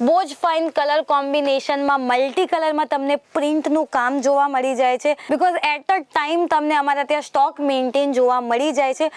બહુ જ fine colour કોમ્બિનેશનમાં multi કલરમાં તમને પ્રિન્ટનું કામ જોવા મળી જાય છે. બિકોઝ એટ અ ટાઈમ તમને અમારા ત્યાં સ્ટોક મેન્ટેન જોવા મળી જાય છે.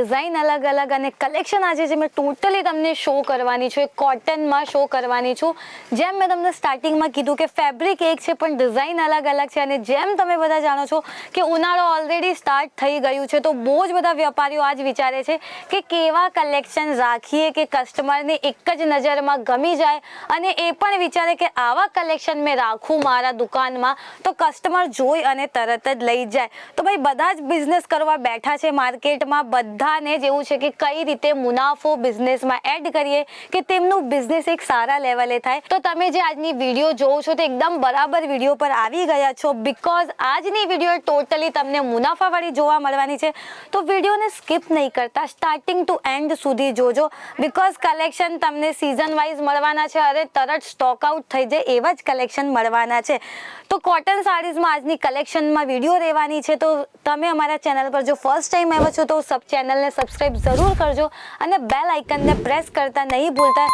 ડિઝાઇન અલગ અલગ અને કલેક્શન આજે જે મેં ટોટલી તમને શો કરવાની છું એ કોટનમાં શો કરવાની છું. જેમ મેં તમને સ્ટાર્ટિંગમાં કીધું કે ફેબ્રિક એક છે, પણ ડિઝાઇન અલગ અલગ છે અને જેમ તમે બધા જાણો છો કે ઉનાળો ઓલરેડી સ્ટાર્ટ થઈ ગયું છે, તો બહુ જ બધા વેપારીઓ આજ વિચારે છે કે કેવા કલેક્શન રાખીએ કે કસ્ટમરને એક જ નજરમાં ગમી જાય. અને એ પણ વિચારે કે આવા કલેક્શન મેં રાખું મારા દુકાનમાં, તો કસ્ટમર જોઈ અને તરત જ લઈ જાય. તો ભાઈ બધા જ બિઝનેસ કરવા બેઠા છે માર્કેટમાં બધાને જ એવું છે કે કઈ રીતે મુનાફો બિઝનેસમાં એડ કરીએ કે તેમનું બિઝનેસ એક સારા લેવલે થાય. તો તમે જે આજની વીડિયો જોવો છો તે એકદમ બરાબર વીડિયો પર આવી ગયા છો બિકોઝ આજની વીડિયો ટોટલી તમને મુનાફાવાળી જોવા મળવાની છે. તો વિડીયોને સ્કીપ નહીં કરતા સ્ટાર્ટિંગ ટુ એન્ડ સુધી જોજો બિકોઝ કલેક્શન તમને સિઝન વાઇઝ મળવાના છે. અરે તરત સ્ટોક આઉટ થઈ જાય એવા જ કલેક્શન મળવાના છે. તો કોટન સાડીઝમાં આજની કલેક્શનમાં વીડિયો રહેવાની છે. તો તમે અમારા ચેનલ પર જો ફર્સ્ટ ટાઈમ આવ્યો છો તો સબ ચેનલને સબસ્ક્રાઈબ જરૂર કરજો અને બેલ આઇકનને પ્રેસ કરતા નહીં ભૂલતા.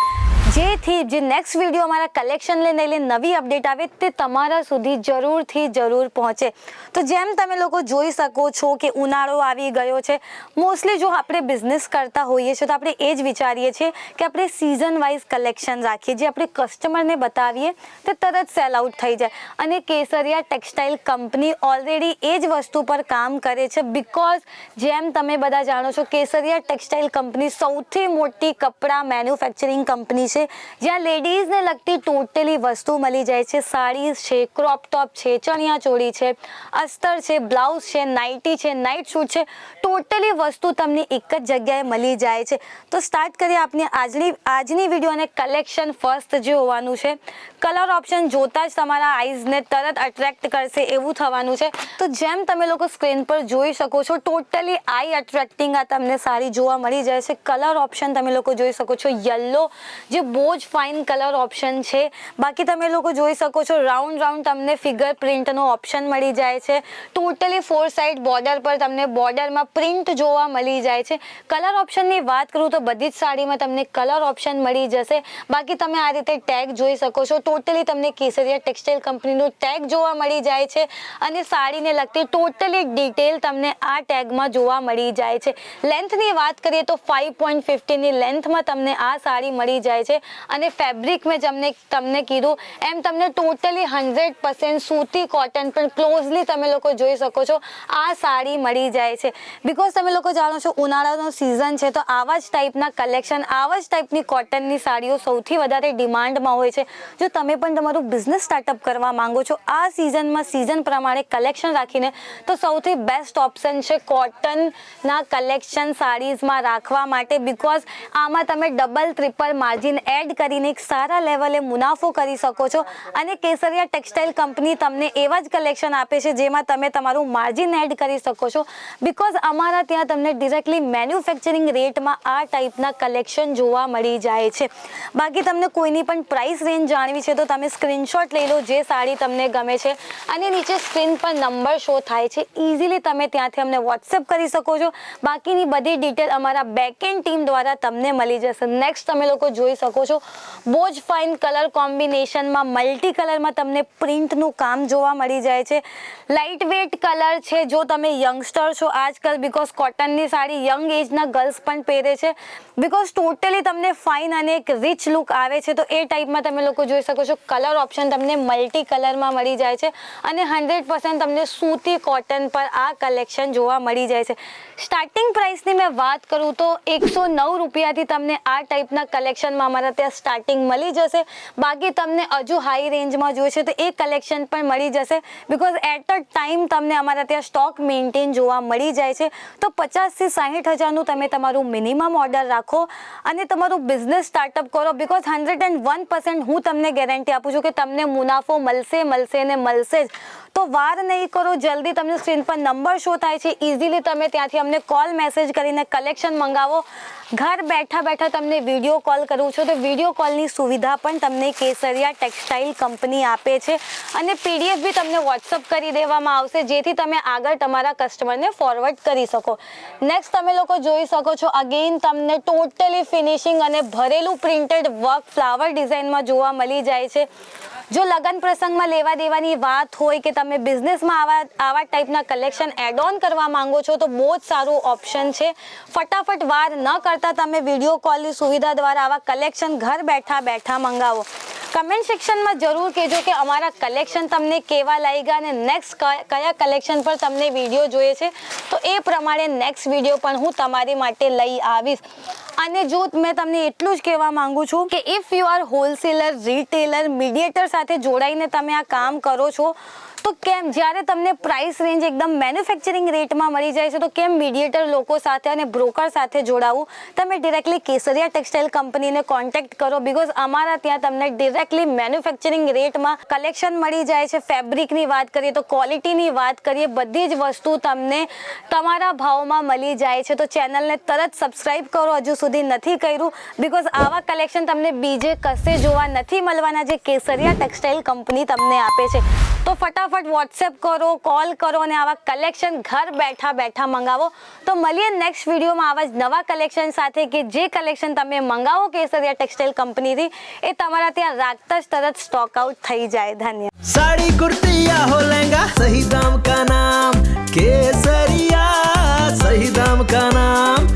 જેથી જે નેક્સ્ટ વીડિયો અમારા કલેક્શન લઈને લઈને નવી અપડેટ આવે તે તમારા સુધી જરૂરથી જરૂર પહોંચે. તો જેમ તમે લોકો જોઈ શકો છો કે ઉનાળો આવી ગયો છે મોસ્ટલી જો આપણે બિઝનેસ કરતા હોઈએ છીએ તો આપણે એ જ વિચારીએ છીએ કે આપણે સિઝન વાઇઝ કલેક્શન રાખીએ, જે આપણે કસ્ટમરને બતાવીએ તે તરત સેલ આઉટ થઈ જાય. અને કેસરિયા ટેક્સટાઇલ કંપની ઓલરેડી એ જ વસ્તુ પર કામ કરે છે બિકોઝ જેમ તમે બધા જાણો છો, કેસરિયા ટેક્સટાઇલ કંપની સૌથી મોટી કપડાં મેન્યુફેક્ચરિંગ કંપની છે. જ્યાં લેડીઝને લગતી ટોટલી વસ્તુ મળી જાય છે. સાડીઝ છે ક્રોપ ટોપ છે, ચણિયા ચોળી છે, અસ્તર છે બ્લાઉઝ છે નાઇટી છે નાઇટ શૂટ છે. ટોટલી વસ્તુ તમને એક જ જગ્યાએ મળી જાય છે. તો સ્ટાર્ટ કરીએ આપની આજની આજની વીડિયો અને કલેક્શન ફર્સ્ટ જે હોવાનું છે. કલર ઓપ્શન જોતા જ તમારા આઈઝને તરત અટ્રેક્ટ કરશે એવું થવાનું છે. તો જેમ તમે લોકો સ્ક્રીન પર જોઈ શકો છો ટોટલી આઈ અટ્રેક્ટિંગ આ તમને સારી જોવા મળી જાય છે. કલર ઓપ્શન તમે લોકો જોઈ શકો છો. યલો જે બહુ જ ફાઇન કલર ઓપ્શન છે. બાકી તમે લોકો જોઈ શકો છો રાઉન્ડ રાઉન્ડ તમને ફિગર પ્રિન્ટનો ઓપ્શન મળી જાય છે. ટોટલી ફોર સાઇડ બોર્ડર પર તમને બોર્ડરમાં પ્રિન્ટ જોવા મળી જાય છે. કલર ઓપ્શનની વાત કરું તો બધી જ સાડીમાં તમને કલર ઓપ્શન મળી જશે. બાકી તમે આ રીતે ટેગ જોઈ શકો છો. ટોટલી તમને કેસરિયા ટેક્સટાઇલ કંપનીનું ટેગ જોવા મળી જાય છે. અને સાડીને લગતી ટોટલી ડિટેલ તમને આ ટેગમાં જોવા મળી જાય છે. લેન્થની વાત કરીએ તો ફાઇવ પોઈન્ટ ફિફ્ટીની લેન્થમાં તમને આ સાડી મળી જાય છે. અને ફેબ્રિક મેં જમને તમને કીધું. એમ તમને ટોટલી હંડ્રેડ પર્સન્ટ સૂતી કોટન પણ ક્લોઝલી તમે લોકો જોઈ શકો છો. આ સાડી મળી જાય છે. બિકોઝ તમે લોકો જાણો છો, ઉનાળાનો સિઝન છે, તો આવા જ ટાઈપના કલેક્શન આવા જ ટાઈપની કોટનની સાડીઓ સૌથી વધારે ડિમાન્ડમાં હોય છે. જો તમે પણ તમારું બિઝનેસ સ્ટાર્ટઅપ કરવા માંગો છો, આ સિઝનમાં સિઝન પ્રમાણે કલેક્શન રાખીને, તો સૌથી બેસ્ટ ઓપ્શન છે કોટનના કલેક્શન સાડીઝમાં રાખવા માટે. બિકોઝ આમાં તમે ડબલ ટ્રિપલ માર્જિન એડ કરીને એક સારા લેવલે મુનાફો કરી શકો છો. અને કેસરિયા ટેક્સટાઇલ કંપની તમને એવા જ કલેક્શન આપે છે જેમાં તમે તમારું માર્જિન એડ કરી શકો છો. બિકોઝ અમારા ત્યાં તમને ડિરેક્ટલી મેન્યુફેક્ચરિંગ રેટમાં આ ટાઈપના કલેક્શન જોવા મળી જાય છે. બાકી તમને કોઈની પણ પ્રાઇસ રેન્જ જાણવી છે તો તમે સ્ક્રીનશોટ લઈ લો જે સાડી તમને ગમે છે. અને નીચે સ્ક્રીન પર નંબર શો થાય છે. ઇઝીલી તમે ત્યાંથી અમને વોટ્સએપ કરી શકો છો. બાકીની બધી ડિટેલ અમારા બેકએન્ડ ટીમ દ્વારા તમને મળી જશે. નેક્સ્ટ તમે લોકો જોઈ શકો છો. બહુ જ ફાઇન કલર કોમ્બિનેશનમાં મલ્ટી કલરમાં તમને પ્રિન્ટનું કામ જોવા મળી જાય છે. લાઇટ વેટ કલર છે જો તમે યંગસ્ટર છો આજકાલ બિકોઝ કોટનની સાડી યંગ એજના ગર્લ્સ પણ પહેરે છે. બિકોઝ ટોટલી તમને ફાઇન અને એક રિચ લુક આવે છે, તો એ ટાઈપમાં તમે લોકો જોઈ શકો છો. કલર ઓપ્શન તમને મલ્ટી કલરમાં મળી જાય છે અને હંડ્રેડ પર્સન્ટ તમને સૂતી કોટન પર આ કલેક્શન જોવા મળી જાય છે. સ્ટાર્ટિંગ પ્રાઇસની મેં વાત કરું તો એકસો નવ રૂપિયાથી તમને આ ટાઈપના કલેક્શનમાં અમારા અમારા ત્યાં સ્ટાર્ટિંગ મળી જશે. બાકી તમને હજુ હાઈ રેન્જમાં જોઈએ છે તો એ કલેક્શન પણ મળી જશે. બિકોઝ એટ અ ટાઈમ તમને અમારા ત્યાં સ્ટોક મેન્ટેન જોવા મળી જાય છે. તો પચાસથી સાહીઠ હજારનું તમે તમારું મિનિમમ ઓર્ડર રાખો અને તમારું બિઝનેસ સ્ટાર્ટઅપ કરો. Because hundred and one percent હું તમને ગેરંટી આપું છું કે તમને મુનાફો મળશે મળશે ને મળશે જ. તો વાર નહીં કરો, જલ્દી તમને સ્ક્રીન પર નંબર શો થાય છે. ઇઝીલી તમે ત્યાંથી અમને કોલ મેસેજ કરીને કલેક્શન મંગાવો. ઘર બેઠા બેઠા તમને વીડિયો કોલ કરું છું. તો વીડિયો કોલની સુવિધા પણ તમને કેસરિયા ટેક્સટાઇલ કંપની આપે છે. અને પીડીએફ બી તમને વોટ્સઅપ કરી દેવામાં આવશે, જેથી તમે આગળ તમારા કસ્ટમરને ફોરવર્ડ કરી શકો. નેક્સ્ટ તમે લોકો જોઈ શકો છો અગેન તમને ટોટલી ફિનિશિંગ અને ભરેલું પ્રિન્ટેડ વર્ક ફ્લાવર ડિઝાઇનમાં જોવા મળી જાય છે. જો લગ્ન પ્રસંગમાં લેવા દેવાની વાત હોય કે તમે બિઝનેસમાં આવા આવા ટાઈપના કલેક્શન એડ ઓન કરવા માંગો છો, તો બહુ જ સારું ઓપ્શન છે. ફટાફટ વાર ન કરતા તમે વીડિયો કોલની સુવિધા દ્વારા આવા કલેક્શન ઘર બેઠા બેઠા મંગાવો. કમેન્ટ સેક્શનમાં જરૂર કહેજો કે અમારા કલેક્શન તમને કેવા લાગ્યા અને નેક્સ્ટ કયા કલેક્શન પર તમને વીડિયો જોઈએ છે. તો એ પ્રમાણે નેક્સ્ટ વીડિયો પણ હું તમારી માટે લઈ આવીશ. અને જો મેં તમને એટલું જ કહેવા માંગુ છું કે if you are wholesaler retailer mediator સાથે જોડાઈને તમે આ કામ કરો છો તો કેમ? જ્યારે તમને પ્રાઇસ રેન્જ એકદમ મેન્યુફેક્ચરિંગ રેટમાં મળી જાય છે, તો કેમ મીડિયેટર લોકો સાથે અને બ્રોકર સાથે જોડાવું? તમે ડિરેક્ટલી કેસરિયા ટેક્સટાઇલ કંપનીને કોન્ટેક્ટ કરો બિકોઝ અમારા ત્યાં તમને ડિરેક્ટલી મેન્યુફેક્ચરિંગ રેટમાં કલેક્શન મળી જાય છે. ફેબ્રિકની વાત કરીએ તો ક્વોલિટીની વાત કરીએ, બધી જ વસ્તુ તમને તમારા ભાવમાં મળી જાય છે. તો ચેનલને તરત સબસ્ક્રાઇબ કરો, હજુ સુધી નથી કર્યું બિકોઝ આવા કલેક્શન તમને બીજે કશે જોવા નથી મળવાના જે કેસરિયા ટેક્સટાઇલ કંપની તમને આપે છે. તો ફટાફટ ફટાફટ વોટ્સએપ કરો કોલ કરો અને આવા કલેક્શન ઘર બેઠા બેઠા મંગાવો. તો મળીએ નેક્સ્ટ વિડીયોમાં આવા જ નવા કલેક્શન સાથે કે જે કલેક્શન તમે મંગાવો કેસરિયા ટેક્સટાઇલ કંપનીથી, એ તમારા ત્યાં રાખતા જ તરત સ્ટોક આઉટ થઈ જાય. ધન્યવાદ. સાડી કુર્તી હો લહેંગા, સહી દામ કા નામ? કેસરિયા, સહી દામ કા નામ?